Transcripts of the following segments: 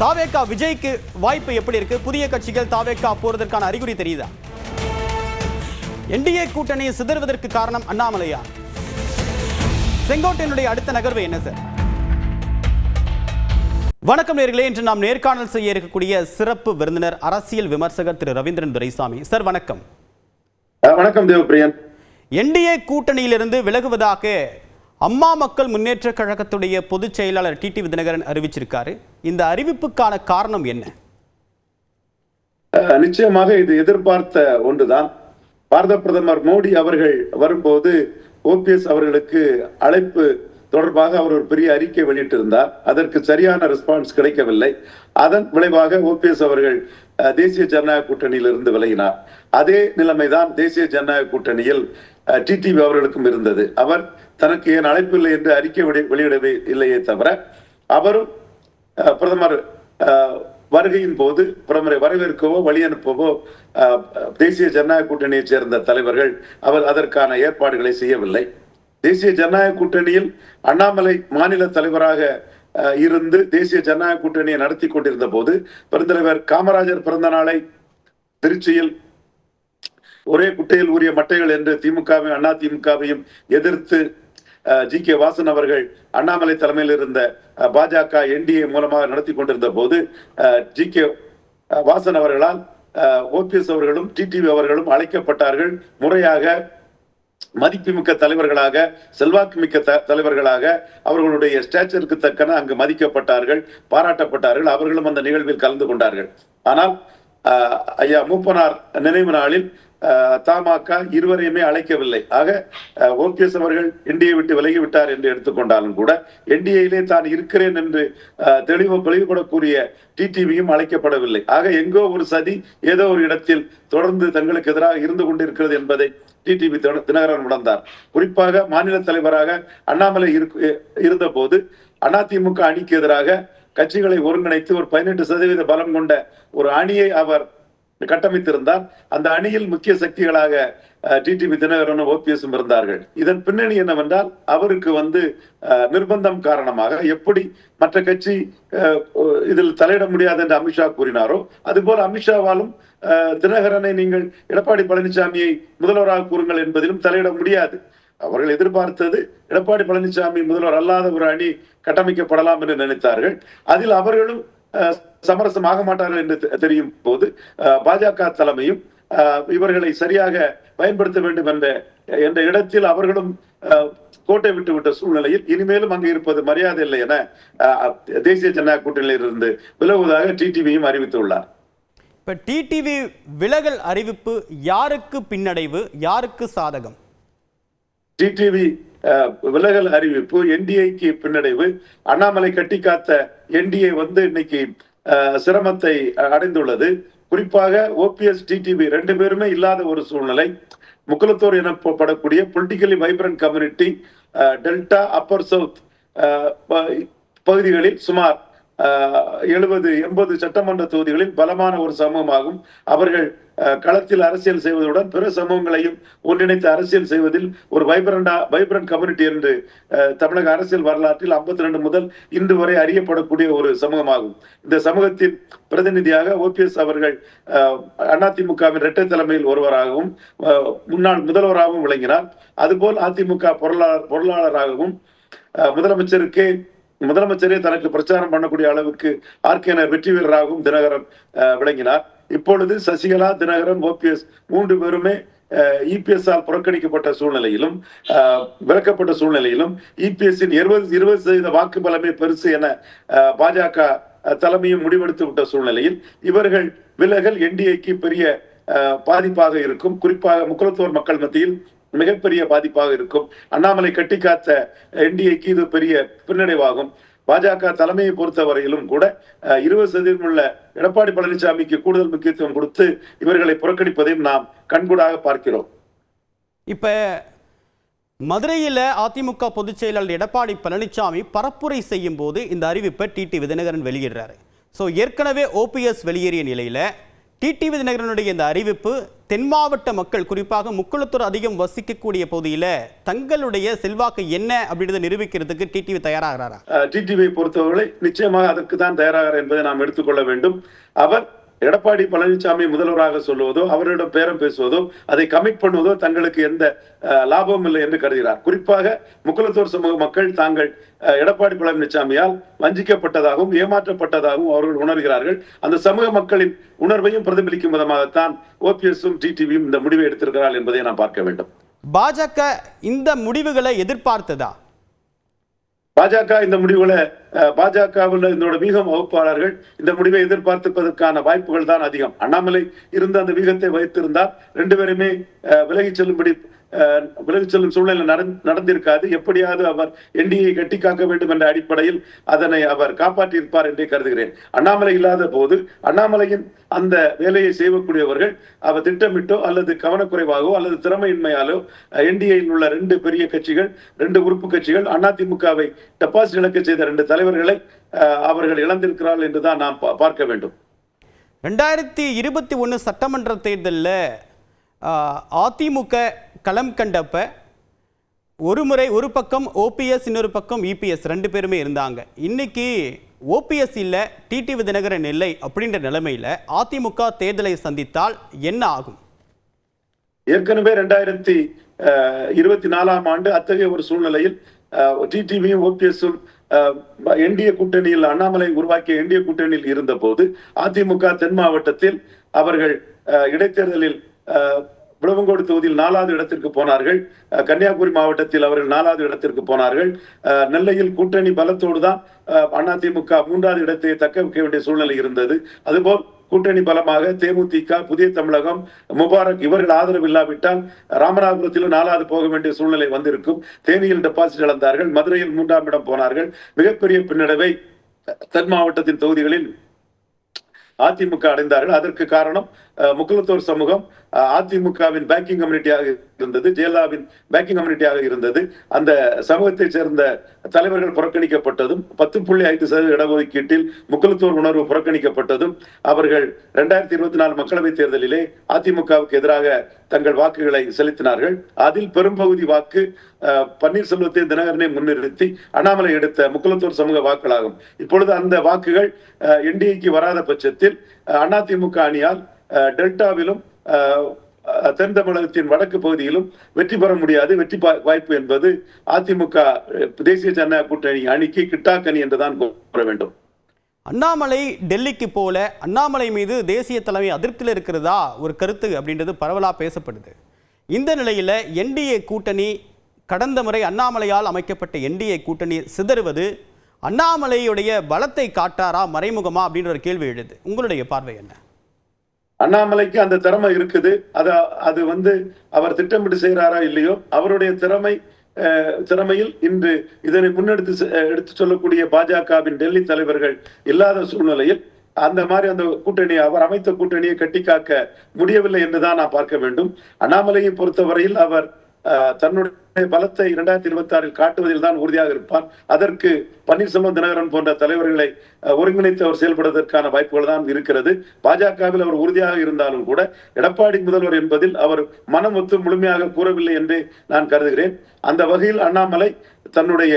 தாவேக்கா விஜய்க்கு வாய்ப்பு எப்படி இருக்கு? புதிய கட்சிகள் தாவேக்கா போறதற்கான அறிகுறி தெரியுதா? என்டிஏ கூட்டணியை சிதறுவதற்கு காரணம் அண்ணாமலையா? செங்கோட்டையனுடைய அடுத்த நகர்வு என்ன சார்? வணக்கம் நேர்களே இன்று நாம் நேர்காணல் செய்ய இருக்கக்கூடிய சிறப்பு விருந்தினர் அரசியல் விமர்சகர் திரு ரவீந்திரன் துரைசாமி. சார் வணக்கம். வணக்கம் தேவப்பிரியன். என்டிஏ கூட்டணியிலிருந்து விலகுவதாக அம்மா மக்கள் முன்னேற்ற கழகத்துடைய பொதுச் செயலாளர் டிடி தினகரன் அறிவிச்சிருக்காரு. இந்த அறிவிப்புக்கான காரணம் என்ன? நிச்சயமாக இது எதிர்பார்த்த ஒன்றுதான். பாரத பிரதமர் மோடி அவர்கள் வரும்போது ஓபிஎஸ் அவர்களுக்கு அழைப்பு தொடர்பாக அவர் ஒரு பெரிய அறிக்கை வெளியிட்டிருந்தார். அதற்கு சரியான ரெஸ்பான்ஸ் கிடைக்கவில்லை. அதன் விளைவாக ஓபிஎஸ் அவர்கள் தேசிய ஜனநாயக கூட்டணியில் இருந்து விலகினார். அதே நிலைமைதான் தேசிய ஜனநாயக கூட்டணியில் டிடிவி அவர்களுக்கும் இருந்தது. அவர் தனக்கு ஏன் அழைப்பு இல்லை என்று அறிக்கை வெளியிடவே இல்லையே தவிர அவரும் பிரதமர் வருகையின் போது பிரதமரை வரவேற்கவோ வழி அனுப்பவோ தேசிய ஜனநாயக கூட்டணியைச் சேர்ந்த தலைவர்கள் அவர் அதற்கான ஏற்பாடுகளை செய்யவில்லை. தேசிய ஜனநாயக கூட்டணியில் அண்ணாமலை மாநில தலைவராக அஹ், இருந்து தேசிய ஜனநாயக கூட்டணியை நடத்தி கொண்டிருந்த போது பெருந்தலைவர் காமராஜர் பிறந்த நாளை திருச்சியில் ஒரே குட்டையில் உரிய மட்டைகள் என்று திமுகவையும் அண்ணா திமுகவையும் எதிர்த்து ஜி கே வாசன் அவர்கள் அண்ணாமலை தலைமையில் இருந்த பாஜக என்டிஏ மூலமாக நடத்தி கொண்டிருந்த போது ஜி கே வாசன் அவர்களால் ஓபிஎஸ் அவர்களும் டிடிவி அவர்களும் அழைக்கப்பட்டார்கள். முறையாக மதிப்புமிக்க தலைவர்களாக செல்வாக்கு மிக்க த- தலைவர்களாக அவர்களுடைய ஸ்டேச்சருக்கு தக்கன அங்கு மதிக்கப்பட்டார்கள் பாராட்டப்பட்டார்கள் அவர்களும் அந்த நிகழ்வில் கலந்து கொண்டார்கள். ஆனால் ஐயா மூப்பனார் நினைவு நாளில் தமாக இருவரையுமே அழைக்கவில்லை. ஆக ஓபிஎஸ் அவர்கள் என்டிஏ விட்டு விலகி விட்டார் என்று எடுத்துக்கொண்டாலும் கூட என்டிஏயிலே தான் இருக்கிறேன் என்று தெளிவு தெளிவுபடக்கூடிய டிடிவியும் அழைக்கப்படவில்லை. ஆக எங்கோ ஒரு சதி ஏதோ ஒரு இடத்தில் தொடர்ந்து தங்களுக்கு எதிராக இருந்து கொண்டிருக்கிறது என்பதை டிடிவி தினகரன் உணர்ந்தார். குறிப்பாக மாநில தலைவராக அண்ணாமலை இருந்த போது அதிமுக அணிக்கு எதிராக கட்சிகளை ஒருங்கிணைத்து ஒரு பதினெட்டு சதவீத பலம் கொண்ட ஒரு அணியை அவர் கட்டமைத்திருந்தார். அந்த அணியில் முக்கிய சக்திகளாக டிடிவி தினகரனும் ஓபிஎஸும் இருந்தார்கள். இதன் பின்னணி என்னவென்றால் அவருக்கு வந்து நிர்பந்தம் காரணமாக எப்படி மற்ற கட்சி இதில் தலையிட முடியாது என்று அமித்ஷா கூறினாரோ அதுபோல் அமித்ஷாவாலும் அஹ், தினகரனை நீங்கள் எடப்பாடி பழனிசாமியை முதல்வராக கூறுங்கள் என்பதிலும் தலையிட முடியாது. அவர்கள் எதிர்பார்த்தது எடப்பாடி பழனிசாமி முதல்வர் அல்லாத ஒரு அணி கட்டமைக்கப்படலாம் என்று நினைத்தார்கள். அதில் அவர்களும் சமரசம் ஆக மாட்டார்கள் என்று தெரியும் போது பாஜக தலைமையும் இவர்களை சரியாக பயன்படுத்த வேண்டும் என்ற என்ற இடத்தில் அவர்களும் கோட்டை விட்டு விட்ட சூழ்நிலையில் இனிமேலும் அங்கு இருப்பது மரியாதை இல்லை என தேசிய ஜனநாயக கூட்டணியில் இருந்து விலகுவதாக டிடிவியும் அறிவித்துள்ளார். இப்ப டிடிவி விலகல் அறிவிப்பு யாருக்கு பின்னடைவு யாருக்கு சாதகம்? டிடிவி விலகல் அறிவிப்பு என்டிஏக்கு பின்னடைவு அண்ணாமலை கட்டி காத்த என்டிஏ வந்து இன்னைக்கு சிரமத்தை அடைந்துள்ளது. குறிப்பாக ஓபிஎஸ் டிடிவி ரெண்டு பேருமே இல்லாத ஒரு சூழ்நிலை. Mukkulathor எனப்படக்கூடிய politically vibrant community delta upper south பகுதிகளில் சுமார் எழுபது எண்பது சட்டமன்ற தொகுதிகளில் பலமான ஒரு சமூகமாகும். அவர்கள் களத்தில் அரசியல் செய்வதுடன் பிற சமூகங்களையும் ஒன்றிணைத்து அரசியல் செய்வதில் ஒரு வைப்ரண்டா வைப்ரண்ட் கம்யூனிட்டி என்று அஹ், தமிழக அரசியல் வரலாற்றில் 52 ரெண்டு முதல் இன்று வரை அறியப்படக்கூடிய ஒரு சமூகமாகும். இந்த சமூகத்தின் பிரதிநிதியாக ஓபிஎஸ் அவர்கள் அதிமுகவின் இரட்டை தலைமையில் ஒருவராகவும் அஹ், முன்னாள் முதல்வராகவும் விளங்கினார். அதுபோல் அதிமுக பொருளாளர் பொருளாளராகவும் முதலமைச்சருக்கு முதலமைச்சரே தனக்கு பிரச்சாரம் பண்ணக்கூடிய அளவுக்கு ஆர்கேனர் வெற்றி வீரராகவும் தினகரன் அஹ், விளங்கினார். இப்பொழுது சசிகலா தினகரன் ஓபிஎஸ் மூன்று பேருமே இபிஎஸ் ஆல் புறக்கணிக்கப்பட்ட சூழ்நிலையிலும் விளக்கப்பட்ட சூழ்நிலையிலும் இபிஎஸ்ஸின் இருபது இருபது சதவீத வாக்கு பலமே பெருசு என அஹ், பாஜக தலைமையும் முடிவெடுத்து விட்ட சூழ்நிலையில் இவர்கள் விலகல் என்டிஏக்கு பெரிய பாதிப்பாக இருக்கும். குறிப்பாக முக்கலத்தோர் மக்கள் மத்தியில் மிகப்பெரிய பாதிப்பாக இருக்கும். அண்ணாமலை கட்டி காத்த என்டிஏக்கு இது பெரிய பின்னடைவாகும். பாஜக தலைமையை பொறுத்தவரையிலும் கூட இருபது சதவீதம் உள்ள எடப்பாடி பழனிசாமிக்கு கூடுதல் முக்கியத்துவம் கொடுத்து இவர்களை புறக்கணிப்பதையும் நாம் கண்கூடாக பார்க்கிறோம். இப்ப மதுரையில் அதிமுக பொதுச் செயலாளர் எடப்பாடி பழனிசாமி பரப்புரை செய்யும் போது இந்த அறிவிப்பை டிடி விதிநகரன் வெளியிடுறாரு. ஸோ ஏற்கனவே ஓபிஎஸ் வெளியேறிய நிலையில் டிடிவி தினகரனுடைய இந்த அறிவிப்பு தென் மாவட்ட மக்கள் குறிப்பாக முக்குளத்தூர் அதிகம் வசிக்கக்கூடிய பகுதியில தங்களுடைய செல்வாக்கு என்ன அப்படின்றத நிரூபிக்கிறதுக்கு டிடிவி தயாராகிறாரா? டிடிவியை பொறுத்தவரை நிச்சயமாக அதற்கு தான் தயாராகிறார் என்பதை நாம் எடுத்துக்கொள்ள வேண்டும். அவர் எடப்பாடி பழனிசாமி முதல்வராக சொல்லுவதோ அவரிடம் பேரம் பேசுவதோ அதை கமிட் பண்ணுவதோ தங்களுக்கு எந்த லாபமும் இல்லை என்று கருதுகிறார். குறிப்பாக முக்குலத்தோர் சமூக மக்கள் தாங்கள் எடப்பாடி பழனிசாமியால் வஞ்சிக்கப்பட்டதாகவும் ஏமாற்றப்பட்டதாகவும் அவர்கள் உணர்கிறார்கள். அந்த சமூக மக்களின் உணர்வையும் பிரதிபலிக்கும் விதமாகத்தான் ஓபிஎஸும் டிடிவியும் இந்த முடிவை எடுத்திருக்கிறார்கள் என்பதை நாம் பார்க்க வேண்டும். பாஜக இந்த முடிவுகளை எதிர்பார்த்ததா? பாஜக இந்த முடிவுல பாஜகவில் இதனோட வீகம் வகுப்பாளர்கள் இந்த முடிவை எதிர்பார்த்திருப்பதற்கான வாய்ப்புகள் தான் அதிகம். அண்ணாமலை இருந்த அந்த வீகத்தை வைத்திருந்தால் ரெண்டு பேருமே அஹ், செல்லும்படி விலகிச் செல்லும் சூழ்நிலை நடந்- நடந்திருக்காது. எப்படியாவது அவர் என்டிஏ கட்டி காக்க வேண்டும் என்ற அடிப்படையில் அதனை அவர் காப்பாற்றியிருப்பார் என்றே கருதுகிறேன். அண்ணாமலை இல்லாத போது அண்ணாமலையின் அந்த வேலையை செய்யக்கூடியவர்கள் அவர் திட்டமிட்டோ அல்லது கவனக்குறைவாகவோ அல்லது திறமையின்மையாலோ என்டிஏயில் உள்ள ரெண்டு பெரிய கட்சிகள் ரெண்டு உறுப்பு கட்சிகள் அதிமுகவை டெபாசிட் இழக்க செய்த ரெண்டு தலைவர்களை அஹ், அவர்கள் இழந்திருக்கிறார்கள் என்றுதான் நாம் பா- பார்க்க வேண்டும். ரெண்டாயிரத்தி இருபத்தி ஒன்று சட்டமன்ற தேர்தலில் அதிமுக களம் கண்டப்ப ஒரு முறை ஒரு பக்கம் ஓபிஎஸ் இன்னொரு பக்கம் இபிஎஸ் ரெண்டு பேருமே இருந்தாங்க. இன்னைக்கு ஓபிஎஸ் இல்லை டிடிவி தினகரன் இல்லை அப்படின்ற நிலைமையில் அதிமுக தேர்தலை சந்தித்தால் என்ன ஆகும்? ஏற்கனவே ரெண்டாயிரத்தி இருபத்தி நாலாம் ஆண்டு அத்தகைய ஒரு சூழ்நிலையில் டிடிவியும் ஓபிஎஸும் என்டிஏ கூட்டணியில் அண்ணாமலை உருவாக்கிய என்டிஏ கூட்டணியில் இருந்த போது அதிமுக தென் மாவட்டத்தில் அவர்கள் இடைத்தேர்தலில் அஹ், விளவங்கோடு தொகுதியில் நாலாவது இடத்திற்கு போனார்கள். கன்னியாகுமரி மாவட்டத்தில் அவர்கள் நாலாவது இடத்திற்கு போனார்கள். நெல்லையில் கூட்டணி பலத்தோடு தான் அதிமுக மூன்றாவது இடத்தை தக்க வைக்க வேண்டிய சூழ்நிலை இருந்தது. அதுபோல் கூட்டணி பலமாக தேமுதிக புதிய தமிழகம் முபாரக் இவர்கள் ஆதரவு இல்லாவிட்டால் ராமநாதபுரத்திலும் நாலாவது போக வேண்டிய சூழ்நிலை வந்திருக்கும். தேனியில் டெபாசிட் இழந்தார்கள். மதுரையில் மூன்றாம் இடம் போனார்கள். மிகப்பெரிய பின்னடைவை தென் மாவட்டத்தின் தொகுதிகளில் அதிமுக அடைந்தார்கள். அதற்கு காரணம் முக்குலத்தோர் சமூகம் அதிமுகவின் பேக்கிங் கம்யூனிட்டியாக இருந்தது ஜெயலலிதாவின் பேக்கிங் கம்யூனிட்டியாக இருந்தது. அந்த சமூகத்தைச் சேர்ந்த தலைவர்கள் புறக்கணிக்கப்பட்டதும் பத்து புள்ளி ஐந்து சதவீத இடஒதுக்கீட்டில் முக்குலத்தோர் உணர்வு புறக்கணிக்கப்பட்டதும் அவர்கள் இரண்டாயிரத்தி இருபத்தி நாலு மக்களவைத் தேர்தலிலே அதிமுகவுக்கு எதிராக தங்கள் வாக்குகளை செலுத்தினார்கள். அதில் பெரும்பகுதி வாக்கு பன்னீர்செல்வத்தை தினகரனை முன்னிறுத்தி அண்ணாமலை எடுத்த முக்குலத்தோர் சமூக வாக்குகளாகும். இப்பொழுது அந்த வாக்குகள் என்டிஏக்கு வராத பட்சத்தில் அஹ், அதிமுக அணியால் டெல்டாவிலும் தென் தமிழகத்தின் வடக்கு பகுதியிலும் வெற்றி பெற முடியாது. வெற்றி பா- வாய்ப்பு என்பது அதிமுக தேசிய ஜனநாயக கூட்டணி அணிக்கு கிட்டாக்கணி என்றுதான் கூற வேண்டும். அண்ணாமலை டெல்லிக்கு போல அண்ணாமலை மீது தேசிய தலைமை அதிருப்தியில் இருக்கிறதா? ஒரு கருத்து அப்படின்றது பரவலாக பேசப்படுது. இந்த நிலையில் என்டிஏ கூட்டணி கடந்த முறை அண்ணாமலையால் அமைக்கப்பட்ட என்டிஏ கூட்டணி சிதறுவது அண்ணாமலையுடைய பலத்தை காட்டாரா மறைமுகமா அப்படின்ற ஒரு கேள்வி எழுது. உங்களுடைய பார்வை என்ன? அண்ணாமலைக்கு அந்த திறமை இருக்குது. அத அது வந்து அவர் திட்டமிட்டு செய்கிறாரா இல்லையோ அவருடைய திறமை திறமையில் இன்று இதனை முன்னெடுத்து செ- எடுத்து சொல்லக்கூடிய பாஜகவின் டெல்லி தலைவர்கள் இல்லாத சூழ்நிலையில் அந்த மாதிரி அந்த கூட்டணியை அவர் அமைத்த கூட்டணியை கட்டி காக்க முடியவில்லை என்றுதான் நான் பார்க்க வேண்டும். அண்ணாமலையை பொறுத்தவரையில் அவர் தன்னுடைய பலத்தை இரண்டாயிரத்தி இருபத்தி ஆறில் காட்டுவதில் தான் உறுதியாக இருப்பார். அதற்கு பன்னீர்செல்வம் தினகரன் போன்ற தலைவர்களை ஒருங்கிணைத்து அவர் செயல்படுவதற்கான வாய்ப்புகள் தான் இருக்கிறது. பாஜகவில் அவர் உறுதியாக இருந்தாலும் கூட எடப்பாடி முதல்வர் என்பதில் அவர் மனம் ஒத்து முழுமையாக கூறவில்லை என்று நான் கருதுகிறேன். அந்த வகையில் அண்ணாமலை தன்னுடைய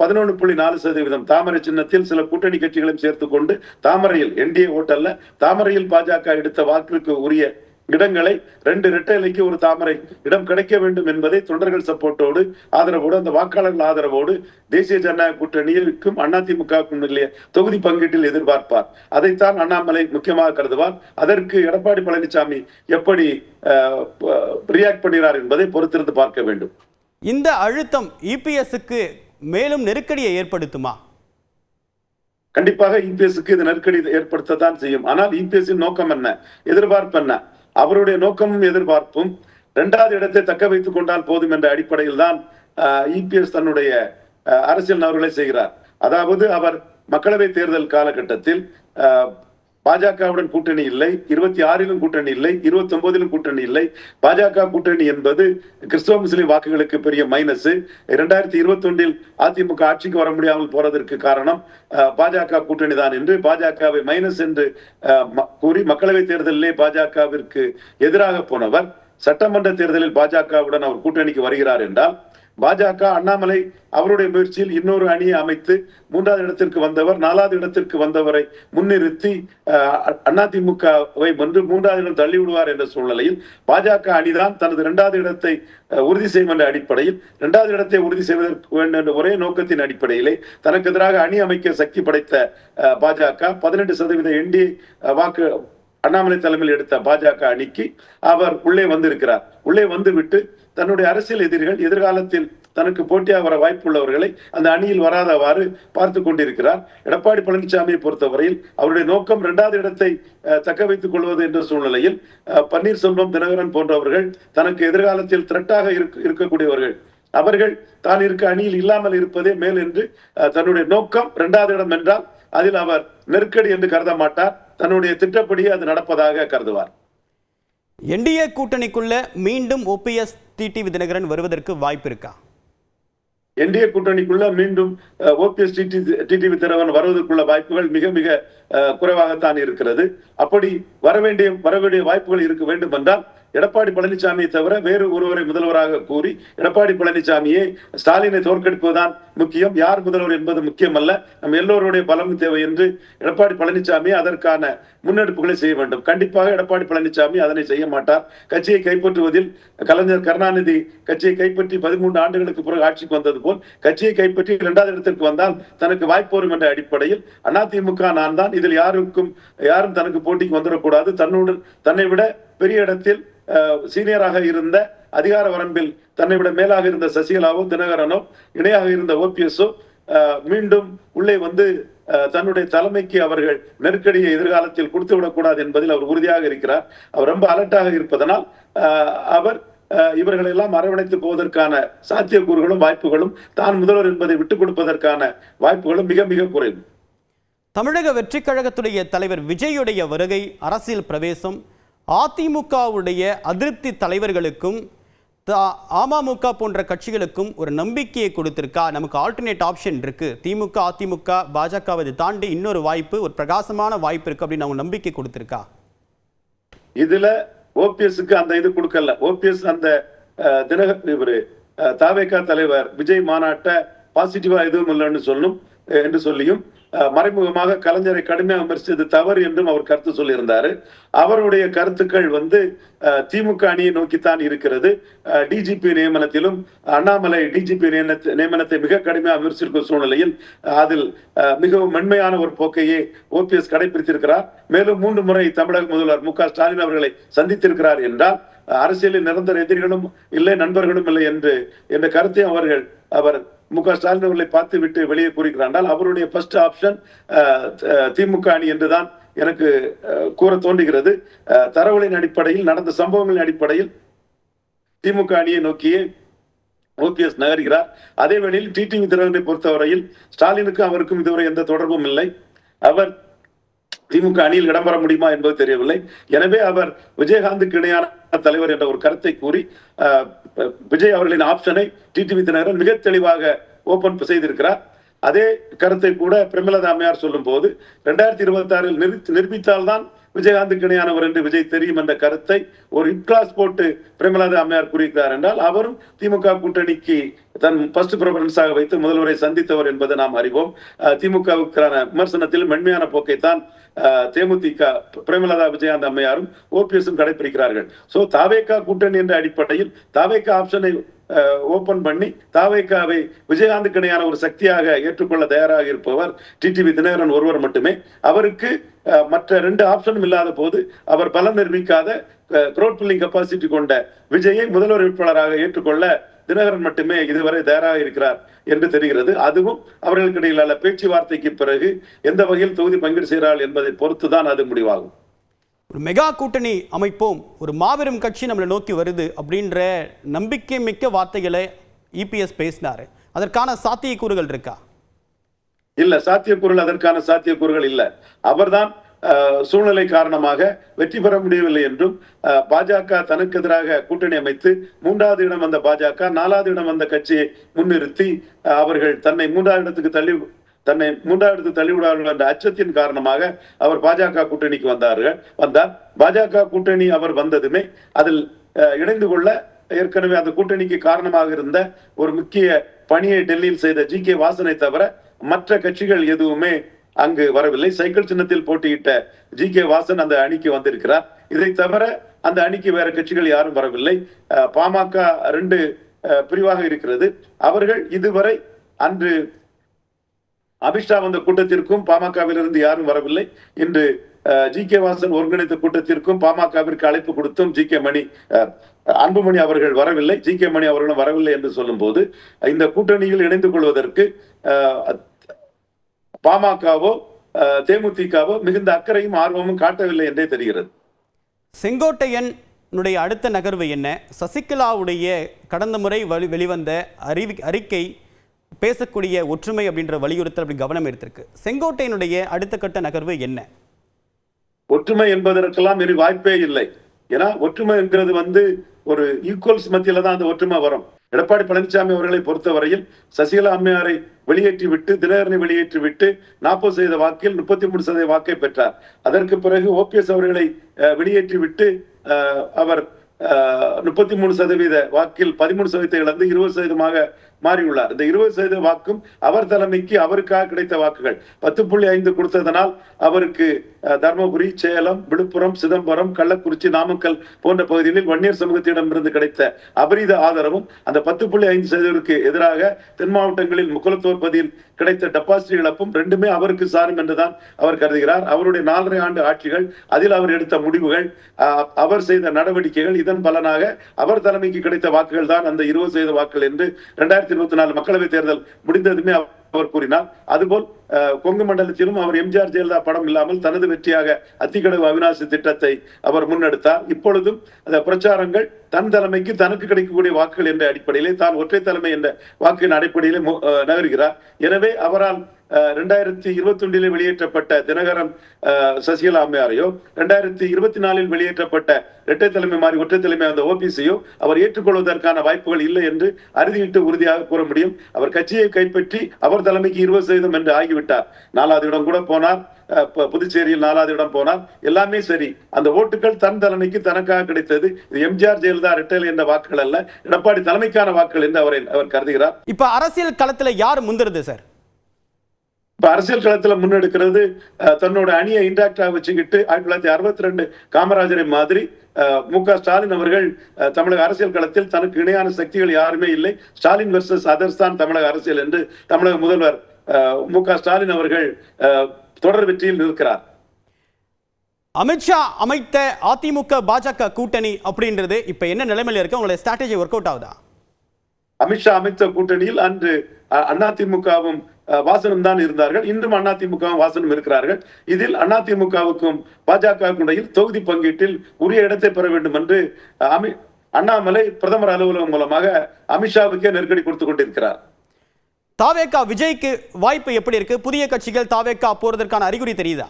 பதினொன்று புள்ளி நாலு சதவீதம் தாமரை சின்னத்தில் சில கூட்டணி கட்சிகளையும் சேர்த்துக் கொண்டு தாமரையில் என்டிஏ ஓட்டல்ல தாமரையில் பாஜக எடுத்த வாக்குக்கு உரிய இடங்களை ரெண்டு இரட்டைலைக்கு ஒரு தாமரை இடம் கிடைக்க வேண்டும் என்பதை தொண்டர்கள் சப்போர்ட்டோடு ஆதரவோடு அந்த வாக்காளர்கள் ஆதரவோடு தேசிய ஜனநாயக கூட்டணிக்கும் அதிமுகவுக்கும் இல்லைய தொகுதி பங்கீட்டில் எதிர்பார்ப்பார். அதைத்தான் அண்ணாமலை முக்கியமாக கருதுவார். அதற்கு எடப்பாடி பழனிசாமி எப்படி ரியாக்ட் பண்ணுகிறார் என்பதை பொறுத்திருந்து பார்க்க வேண்டும். இந்த அழுத்தம் இபிஎஸ்க்கு மேலும் நெருக்கடியை ஏற்படுத்துமா? கண்டிப்பாக இபிஎஸ்க்கு இது நெருக்கடி ஏற்படுத்தத்தான் செய்யும். ஆனால் இபிஎஸ் நோக்கம் என்ன? எதிர்பார்ப்பு என்ன? அவருடைய நோக்கமும் எதிர்பார்ப்பும் இரண்டாவது இடத்தை தக்க வைத்துக் கொண்டால் போதும் என்ற அடிப்படையில் தான் இபிஎஸ் தன்னுடைய அஹ், அரசியல் நபர்களை செய்கிறார். அதாவது அவர் மக்களவை தேர்தல் காலகட்டத்தில் அஹ், பாஜகவுடன் கூட்டணி இல்லை இருபத்தி ஆறிலும் கூட்டணி இல்லை இருபத்தி ஒன்பதிலும் கூட்டணி இல்லை. பாஜக கூட்டணி என்பது கிறிஸ்தவ முஸ்லிம் வாக்குகளுக்கு பெரிய மைனஸ் இரண்டாயிரத்தி இருபத்தி ஒன்றில் அதிமுக ஆட்சிக்கு வர முடியாமல் போறதற்கு காரணம் பாஜக கூட்டணி தான் என்று பாஜகவை மைனஸ் என்று கூறி மக்களவை தேர்தலிலே பாஜகவிற்கு எதிராக போனவர் சட்டமன்ற தேர்தலில் பாஜகவுடன் அவர் கூட்டணிக்கு வருகிறார் என்றால் பாஜக அண்ணாமலை அவருடைய முயற்சியில் இன்னொரு அணியை அமைத்து மூன்றாவது இடத்திற்கு வந்தவர் நாலாவது இடத்திற்கு வந்தவரை முன்னிறுத்தி அதிமுகவை வந்து மூன்றாவது இடம் தள்ளி விடுவார் என்ற சூழ்நிலையில் பாஜக அணிதான் தனது இரண்டாவது இடத்தை உறுதி செய்யும் என்ற அடிப்படையில் இரண்டாவது இடத்தை உறுதி செய்வதற்கு வேண்டும் என்ற ஒரே நோக்கத்தின் அடிப்படையிலே தனக்கு எதிராக அணி அமைக்க சக்தி படைத்த பாஜக பதினெட்டு சதவீத என்டி வாக்கு அண்ணாமலை தலைமையில் எடுத்த பாஜக அணிக்கு அவர் உள்ளே வந்திருக்கிறார். உள்ளே வந்துவிட்டு தன்னுடைய அரசியல் எதிரிகள் எதிர்காலத்தில் தனக்கு போட்டியாக வர வாய்ப்புள்ளவர்களை அந்த அணியில் வராதவாறு பார்த்து கொண்டிருக்கிறார். எடப்பாடி பழனிசாமியை பொறுத்தவரையில் அவருடைய நோக்கம் இரண்டாவது இடத்தை அஹ், தக்க வைத்துக் கொள்வது என்ற சூழ்நிலையில் அஹ், பன்னீர்செல்வம் தினகரன் போன்றவர்கள் தனக்கு எதிர்காலத்தில் திரட்டாக இருக்கக்கூடியவர்கள். அவர்கள் தான் இருக்க அணியில் இல்லாமல் இருப்பதே மேல் என்று அஹ், தன்னுடைய நோக்கம் இரண்டாவது இடம் என்றால் அதில் அவர் நெருக்கடி என்று கருத மாட்டார் தன்னுடைய திட்டப்படியே அது நடப்பதாக கருதுவார். என்டிஏ கூட்டணிக்குள்ள மீண்டும் ஓபிஎஸ் டிடிவி தினகரன் வருவதற்கு வாய்ப்பு இருக்கா என்டிஏ கூட்டணிக்குள்ள மீண்டும் ஓபிஎஸ் டிடிவி தினகரன் வருவதற்குள்ள வாய்ப்புகள் மிக மிக குறைவாகத்தான் இருக்கிறது. அப்படி வர வேண்டிய வர வேண்டிய வாய்ப்புகள் இருக்க வேண்டும் என்றால் எடப்பாடி பழனிசாமியை தவிர வேறு ஒருவரை முதல்வராக கூறி எடப்பாடி பழனிசாமியை ஸ்டாலினை தோற்கடிப்பதுதான் முக்கியம். யார் முதல்வர் என்பது முக்கியம் அல்ல எல்லோருடைய பலம் தேவை என்று எடப்பாடி பழனிசாமி அதற்கான முன்னெடுப்புகளை செய்ய வேண்டும். கண்டிப்பாக எடப்பாடி பழனிசாமி அதனை செய்ய மாட்டார். கட்சியை கைப்பற்றுவதில் கலைஞர் கருணாநிதி கட்சியை கைப்பற்றி பதிமூன்று ஆண்டுகளுக்கு பிறகு ஆட்சிக்கு வந்தது போல் கட்சியை கைப்பற்றி இரண்டாவது இடத்திற்கு வந்தால் தனக்கு வாய்ப்பு வரும் என்ற அடிப்படையில் அதிமுக நான் தான் இதில் யாருக்கும் யாரும் தனக்கு போட்டிக்கு வந்துடக்கூடாது. தன்னோடு தன்னை விட பெரிய இடத்தில் சீனியராக இருந்த அதிகார வரம்பில் தன்னை விட மேலாக இருந்த சசிகலாவோ தினகரனோ இணையாக இருந்த ஓபிஎஸ்ஸோ மீண்டும் உள்ளே வந்து அஹ், தன்னுடைய தலைமைக்கு அவர்கள் நெருக்கடியை எதிர்காலத்தில் கொடுத்து விடக்கூடாது என்பதில் அவர் உறுதியாக இருக்கிறார். அவர் ரொம்ப அலர்ட்டாக இருப்பதனால் அவர் அஹ், இவர்களை எல்லாம் அரவணைத்து போவதற்கான சாத்தியக்கூறுகளும் வாய்ப்புகளும் தான் முதல்வர் என்பதை விட்டுக் கொடுப்பதற்கான வாய்ப்புகளும் மிக மிக குறைவு. தமிழக வெற்றிக் கழகத்துடைய தலைவர் விஜயுடைய வருகை அரசியல் பிரவேசம் அதிமுகவுடைய அதிருப்தி தலைவர்களுக்கும் அமமுக போன்ற கட்சிகளுக்கும் ஒரு நம்பிக்கையை கொடுத்துருக்கா? நமக்கு ஆல்டர்னேட் ஆப்ஷன் இருக்குது திமுக அதிமுக பாஜகவை தாண்டி இன்னொரு வாய்ப்பு ஒரு பிரகாசமான வாய்ப்பு இருக்குது அப்படின்னு அவங்க நம்பிக்கை கொடுத்துருக்கா? இதில் ஓபிஎஸ்க்கு அந்த இது கொடுக்கல. ஓபிஎஸ் அந்த தினக இவரு அஹ், தாவேகா தலைவர் விஜய் மாநாட்டை பாசிட்டிவாக எதுவும் இல்லைன்னு சொல்லும் என்று சொல்லியும் மறைமுகமாக கலைஞரை கடுமையாக விமர்சித்தது தவறு என்றும் அவர் கருத்து சொல்லியிருந்தாரு. அவருடைய கருத்துக்கள் வந்து திமுக அணியை நோக்கித்தான் இருக்கிறது. டிஜிபி நியமனத்திலும் அண்ணாமலை டிஜிபி நியமனத்தை மிக கடுமையாக விமர்சிக்கும் சூழ்நிலையில் அதில் மிகவும் மென்மையான ஒரு போக்கையே ஓபிஎஸ் கடைபிடித்திருக்கிறார். மேலும் மூன்று முறை தமிழக முதல்வர் மு க ஸ்டாலின் அவர்களை சந்தித்திருக்கிறார் என்றால் அரசியலில் நிரந்தர எதிரிகளும் இல்லை நண்பர்களும் இல்லை என்று என்ற கருத்தையும் அவர்கள் அவர் மு க ஸ்டாலின் அவர்களை பார்த்து விட்டு வெளியே கூறுகிறார். அவருடைய ஃபர்ஸ்ட் ஆப்ஷன் திமுக அணி என்றுதான் எனக்கு கூற தோன்றுகிறது. தரவுகளின் அடிப்படையில் நடந்த சம்பவங்களின் அடிப்படையில் திமுக அணியை நோக்கியே ஓபிஎஸ் நகர்கிறார். அதே வேளையில் டிடிவி திறனை பொறுத்தவரையில் ஸ்டாலினுக்கும் அவருக்கும் இதுவரை எந்த தொடர்பும் இல்லை. அவர் திமுக அணியில் இடம்பெற முடியுமா என்பது தெரியவில்லை. எனவே அவர் விஜயகாந்துக்கு இணையான தலைவர் என்ற ஒரு கருத்தை கூறி விஜய் அவர்களின் ஆப்ஷனை டிடிவி தினகரன் மிக தெளிவாக ஓபன் செய்திருக்கிறார். அதே கருத்தை கூட பிரமலதா அம்மையார் சொல்லும் போது இரண்டாயிரத்தி இருபத்தி ஆறில் நிரூபித்தால்தான் விஜயகாந்துக்கு இணையானவர் என்று விஜய் தெரியும் என்ற கருத்தை ஒரு இப்கிளாஸ் போட்டு பிரேமலதா அம்மையார் கூறியிருக்கிறார் என்றால் அவரும் திமுக கூட்டணிக்கு தன் ஃபர்ஸ்ட் ப்ரிஃபரன்ஸாக வைத்து முதல்வரை சந்தித்தவர் என்பதை நாம் அறிவோம். திமுகவுக்கான விமர்சனத்தில் மென்மையான போக்கைத்தான் தேமுதிக பிரேமலதா விஜயகாந்த் அம்மையாரும் ஓபிஎஸும் கடைபிடிக்கிறார்கள் சோ தாவேகா கூட்டணி என்ற அடிப்படையில் தாவேகா ஆப்ஷனை ஓபன் பண்ணி தாவேக்காவை விஜயகாந்துக்கு இணையான ஒரு சக்தியாக ஏற்றுக்கொள்ள தயாராக இருப்பவர் டிடிவி தினகரன் ஒருவர் மட்டுமே. அவருக்கு மற்ற ரெண்டு ஆப்ஷனும் இல்லாத போது அவர் பலம் நிரூபிக்காத க்ரௌட் பில்லிங் கெப்பாசிட்டி கொண்ட விஜயை முதல்வர் வேட்பாளராக ஏற்றுக்கொள்ள தினகரன் மட்டுமே இதுவரை தயாராக இருக்கிறார் என்று தெரிகிறது. அதுவும் அவர்களுக்கு இடையிலான பேச்சுவார்த்தைக்கு பிறகு எந்த வகையில் தொகுதி பங்கீடு செய்கிறார்கள் என்பதை பொறுத்துதான் அது முடிவாகும். ஒரு மெகா கூட்டணி அமைப்போம். ஒரு மாபெரும் கட்சி நம்மளை நோக்கி வருது அப்படின்ற நம்பிக்கை மிக்க வார்த்தைகளை இபிஎஸ் பேசினாரு. அதற்கான சாத்தியக்கூறுகள் இருக்கா? இல்ல சாத்தியக்கூறுகள் அதற்கான சாத்தியக்கூறுகள் இல்ல. அவர்தான் சூழ்நிலை காரணமாக வெற்றி பெற முடியவில்லை என்றும் பாஜக தனக்கு எதிராக கூட்டணி அமைத்து மூன்றாவது இடம் வந்த பாஜக நாலாவது இடம் வந்த கட்சியை முன்னிறுத்தி அவர்கள் தன்னை மூன்றாவது இடத்துக்கு தள்ளி தன்னை மூன்றாவது இடத்துக்கு தள்ளிவிடார்கள் என்ற அச்சத்தின் காரணமாக அவர் பாஜக கூட்டணிக்கு வந்தார்கள் வந்தார். பாஜக கூட்டணி அவர் வந்ததுமே அதில் இணைந்து கொள்ள ஏற்கனவே அந்த கூட்டணிக்கு காரணமாக இருந்த ஒரு முக்கிய பணியை டெல்லியில் செய்த ஜி கே வாசனை தவிர மற்ற கட்சிகள் எதுவுமே அங்கு வரவில்லை. சைக்கிள் சின்னத்தில் போட்டியிட்ட ஜி கே வாசன் அந்த அணிக்கு வந்திருக்கிறார். இதை தவிர அந்த அணிக்கு வேற கட்சிகள் யாரும் வரவில்லை. அஹ், பாமக ரெண்டு பிரிவாக இருக்கிறது. அவர்கள் இதுவரை அன்று அமித்ஷா வந்த கூட்டத்திற்கும் பாமகவிலிருந்து யாரும் வரவில்லை. இன்று ஜி கே வாசன் ஒருங்கிணைத்த கூட்டத்திற்கும் பாமகவிற்கு அழைப்பு கொடுத்தும் ஜி கே மணி அஹ், அன்புமணி அவர்கள் வரவில்லை. ஜி கே மணி அவர்களும் வரவில்லை என்று சொல்லும்போது இந்த கூட்டணியில் இணைந்து கொள்வதற்கு அஹ், பாமகவோ தேமுதிகவோ மிகுந்த அக்கறையும் ஆர்வமும் காட்டவில்லை என்றே தெரிகிறது. செங்கோட்டையனுடைய அடுத்த நகர்வு என்ன? சசிகலாவுடைய கடந்த முறை வெளி வெளிவந்த அறிவி அறிக்கை பேசக்கூடிய ஒற்றுமை அப்படின்ற வலியுறுத்தல் அப்படி கவனம் எடுத்திருக்கு. செங்கோட்டையனுடைய அடுத்த கட்ட நகர்வு என்ன? ஒற்றுமை என்பதற்கெல்லாம் இனி வாய்ப்பே இல்லை. ஏன்னா ஒற்றுமை என்கிறது வந்து ஒரு ஈக்குவல்ஸ் மத்தியில தான் அந்த ஒற்றுமை வரும். எடப்பாடி பழனிசாமி அவர்களை பொறுத்தவரையில் சசிகலா அம்மையாரை வெளியேற்றி விட்டு தினகரனை வெளியேற்றி விட்டு நாற்பது சதவீத வாக்கில் முப்பத்தி மூணு சதவீத வாக்கை பெற்றார். அதற்கு பிறகு ஓபிஎஸ் அவர்களை அஹ், வெளியேற்றி விட்டு அவர் முப்பத்தி மூணு சதவீத வாக்கில் பதிமூணு சதவீதத்தை இழந்து இருபது சதவீதமாக மாறியுள்ளார். இந்த இருபது சதவீத வாக்கும் அவர் தலைமைக்கு அவருக்காக கிடைத்த வாக்குகள். பத்து புள்ளி ஐந்து கொடுத்ததனால் அவருக்கு தர்மபுரி சேலம் விழுப்புரம் சிதம்பரம் கள்ளக்குறிச்சி நாமக்கல் போன்ற பகுதிகளில் வன்னியர் சமூகத்திடமிருந்து கிடைத்த அபரீத ஆதரவும் அந்த பத்து புள்ளி ஐந்து சதவீதத்திற்கு எதிராக தென் மாவட்டங்களில் முக்குலத்தோர் பகுதியில் கிடைத்த டெபாசிட் இழப்பும் ரெண்டுமே அவருக்கு சாரும் என்றுதான் அவர் கருதுகிறார். அவருடைய நாலரை ஆண்டு ஆட்சிகள் அதில் அவர் எடுத்த முடிவுகள் அஹ், அவர் செய்த நடவடிக்கைகள் இதன் பலனாக அவர் தலைமைக்கு கிடைத்த வாக்குகள் தான் அந்த இருபது சதவீத வாக்குகள் என்று இரண்டாயிரத்தி இரண்டாயிரத்தி இருபத்தி நாலு மக்களவைத் தேர்தல் முடிந்ததுமே அவர் கூறினார். அதுபோல் கொங்கு மண்டலத்திலும் அவர் எம்ஜிஆர் ஜெயலலிதா படம் இல்லாமல் தனது வெற்றியாக அத்திக்கடவு அவினாசி திட்டத்தை அவர் முன்னெடுத்தார். இப்பொழுதும் அந்த பிரச்சாரங்கள் தன் தலைமைக்கு தனக்கு கிடைக்கக்கூடிய வாக்குகள் என்ற அடிப்படையிலே தான் ஒற்றை தலைமை என்ற வாக்கின் அடிப்படையிலே நகர்கிறார். எனவே அவரால் ரெண்டாயிரத்தி இருபத்தி ஒன்றிலே வெளியேற்றப்பட்ட தினகரன் சசிகலா அம்மையாரையோ ரெண்டாயிரத்தி இருபத்தி நாலில் வெளியேற்றப்பட்ட இரட்டை தலைமை மாறி ஒற்றை தலைமை அந்த ஓபிசியோ அவர் ஏற்றுக்கொள்வதற்கான வாய்ப்புகள் இல்லை என்று அறுதியிட்டு உறுதியாக கூற முடியும். அவர் கட்சியை கைப்பற்றி அவர் தலைமைக்கு இருபது சதவீதம் என்று ஆகிவிட்டார். நாலாவது இடம் கூட போனார். புதுச்சேரியில் நாலாவது இடம் போனார். எல்லாமே சரி. அந்த ஓட்டுகள் தன் தலைமைக்கு தனக்காக கிடைத்தது. இது எம்ஜிஆர் ஜெயலலிதா ரெட்டல் என்ற வாக்குகள் அல்ல எடப்பாடி தலைமைக்கான வாக்குகள் என்று அவரை அவர் கருதுகிறார். இப்ப அரசியல் களத்துல யார் முந்திருது சார்? இப்ப அரசியல் களத்துல முன்னெடுக்கிறது தன்னோட அணியை இன்டாக்டா வச்சுக்கிட்டு ஆயிரத்தி தொள்ளாயிரத்தி அறுபத்தி ரெண்டு காமராஜரை மாதிரி மு க ஸ்டாலின் அவர்கள் தமிழக அரசியல் களத்தில் தனக்கு இணையான சக்திகள் யாருமே இல்லை. ஸ்டாலின் வெர்சஸ் அதர்ஸ் தான் தமிழக அரசியல் என்று தமிழக முதல்வர் மு க ஸ்டாலின் அவர்கள் தொடர் வெற்றியில் நிற்கிறார். அமித்ஷா அமைத்த அதிமுக பாஜக கூட்டணி அப்படின்றது இப்போ என்ன நிலைமையில இருக்கு? உங்களுடைய ஸ்ட்ராட்டஜி ஒர்க் அவுட் ஆகுதா? அமித்ஷா அமைத்த கூட்டணியில் அன்று அதிமுகவும் வாசனும் தான் இருந்தார்கள். இன்றும் அதிமுகவும் வாசனும் இருக்கிறார்கள். இதில் அதிமுகவுக்கும் பாஜகவுக்கும் இடையில் தொகுதி பங்கீட்டில் உரிய இடத்தை பெற வேண்டும் என்று அமி அண்ணாமலை பிரதமர் அலுவலகம் மூலமாக அமித்ஷாவுக்கே நெருக்கடி கொடுத்து கொண்டிருக்கிறார். தாவேக்கா விஜய்க்கு வாய்ப்பு எப்படி இருக்கு? புதிய கட்சிகள் தாவேக்கா போறதற்கான அறிகுறி தெரியுதா?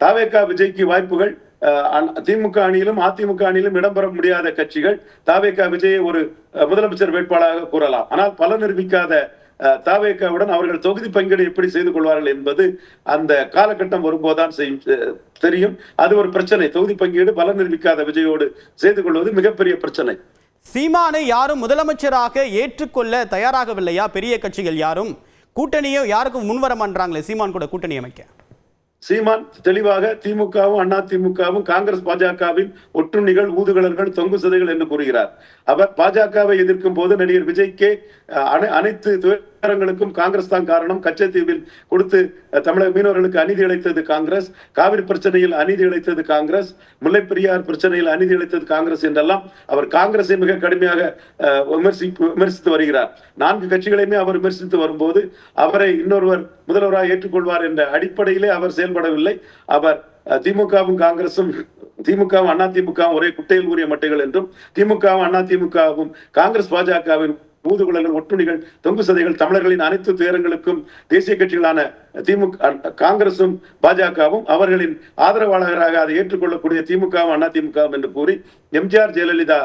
தாவேகா விஜய்க்கு வாய்ப்புகள் திமுக அணியிலும் அதிமுக அணியிலும் இடம்பெற முடியாத கட்சிகள் தாவேகா விஜயை ஒரு முதலமைச்சர் வேட்பாளராக கூறலாம். ஆனால் பல நிரூபிக்காத தாவேக்காவுடன் அவர்கள் தொகுதி பங்கீடு எப்படி செய்து கொள்வார்கள் என்பது அந்த காலகட்டம் வரும்போதுதான் செய்யும் தெரியும். அது ஒரு பிரச்சனை. தொகுதி பங்கீடு பல நிரூபிக்காத விஜயோடு செய்து கொள்வது மிகப்பெரிய பிரச்சனை. சீமானை யாரும் முதலமைச்சராக ஏற்றுக்கொள்ள தயாராகவில்லையா? பெரிய கட்சிகள் யாரும்? கூட்டணியோ யாருக்கும் முன்வர மாட்டாங்களே சீமான் கூட கூட்டணி அமைக்க. சீமான் தெளிவாக திமுகவும் அண்ணா திமுகவும் காங்கிரஸ் பாஜகவின் ஒற்றுணிகள் ஊதுகலர்கள் தொங்கு சதைகள் என்று கூறுகிறார். அவர் பாஜகவை எதிர்க்கும் போது நடிகர் விஜய்க்கே அஹ், அனைத்து துயரங்களுக்கும் காங்கிரஸ் தான் காரணம். கச்சத்தீவில் கொடுத்து தமிழக மீனவர்களுக்கு அநீதி இழைத்தது காங்கிரஸ் காவிரி பிரச்சனையில் அநீதி இழைத்தது காங்கிரஸ் முல்லை பெரியார் பிரச்சனையில் அநீதி இழைத்தது காங்கிரஸ் என்றெல்லாம் அவர் காங்கிரஸை மிக கடுமையாக விமர்சி விமர்சித்து வருகிறார். நான்கு கட்சிகளையுமே அவர் விமர்சித்து வரும்போது அவரை இன்னொருவர் முதல்வராக ஏற்றுக்கொள்வார் என்ற அடிப்படையிலே அவர் செயல்படவில்லை. அவர் திமுகவும் காங்கிரசும் திமுகவும் அதிமுகவும் ஒரே குட்டையில் ஊறிய மட்டைகள் என்றும் திமுகவும் அதிமுகவும் காங்கிரஸ் பாஜகவின் ஊதுகுழல்கள் ஒட்டுணிகள் தொங்கு சதைகள் தமிழர்களின் அனைத்து துயரங்களுக்கும் தேசிய கட்சிகளான திமுக காங்கிரசும் பாஜகவும் அவர்களின் ஆதரவாளராக அதை ஏற்றுக்கொள்ளக்கூடிய திமுகவும் அதிமுகவும் என்று கூறி எம்ஜிஆர் ஜெயலலிதா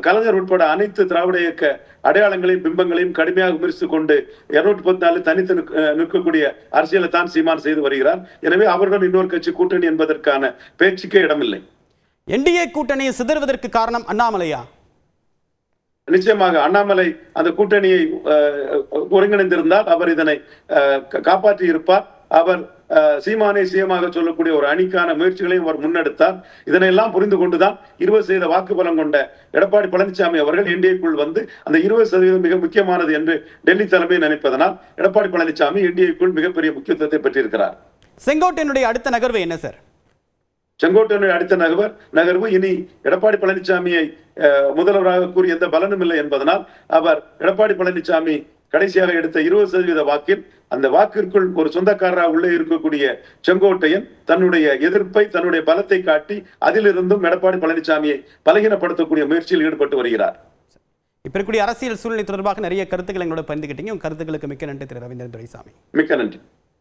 கலைஞர் உட்பட அனைத்து திராவிட இயக்க அடையாளங்களையும் பிம்பங்களையும் கடுமையாக விமர்சித்துக் கொண்டு இருநூற்றி பத்து நாலு தனித்து நிற்க- நிற்கக்கூடிய அரசியலை தான் சீமான் செய்து வருகிறார். எனவே அவருடன் இன்னொரு கட்சி கூட்டணி என்பதற்கான பேச்சுக்கே இடமில்லை. என்டிஏ கூட்டணியை சிதறுவதற்கு காரணம் அண்ணாமலையா? நிச்சயமாக அண்ணாமலை அந்த கூட்டணியை ஒருங்கிணைந்திருந்தால் அவர் இதனை காப்பாற்றி இருப்பார். அவர் சீமானை சிஎமாக சொல்லக்கூடிய ஒரு அணிக்கான முயற்சிகளையும் அவர் முன்னெடுத்தார். இதனையெல்லாம் புரிந்து கொண்டுதான் இருபது சதவீத வாக்கு பலம் கொண்ட எடப்பாடி பழனிசாமி அவர்கள் என்டிஏக்குள் வந்து அந்த இருபது சதவீதம் மிக முக்கியமானது என்று டெல்லி தலைமை நினைப்பதனால் எடப்பாடி பழனிசாமி என்டிஏக்குள் மிகப்பெரிய முக்கியத்துவத்தை பெற்றிருக்கிறார். செங்கோட்டையனுடைய அடுத்த நகர்வு என்ன சார்? செங்கோட்டையனுடைய அடுத்த நகர்வர் நகர்வு இனி எடப்பாடி பழனிசாமியை முதல்வராக கூறி எந்த பலனும் இல்லை என்பதனால் அவர் எடப்பாடி பழனிசாமி கடைசியாக எடுத்த இருபது சதவீத வாக்கில் அந்த வாக்கிற்குள் ஒரு சொந்தக்காரராக உள்ளே இருக்கக்கூடிய செங்கோட்டையன் தன்னுடைய எதிர்ப்பை தன்னுடைய பலத்தை காட்டி அதிலிருந்தும் எடப்பாடி பழனிசாமியை பலகீனப்படுத்தக்கூடிய முயற்சியில் ஈடுபட்டு வருகிறார். இப்ப இருக்கக்கூடிய அரசியல் சூழ்நிலை தொடர்பாக நிறைய கருத்துக்களை எங்களோட பகிர்ந்துக்கிட்டீங்க உங்க கருத்துக்களுக்கு மிக்க நன்றி திரு ரவீந்திரன் துரைசாமி. மிக்க நன்றி.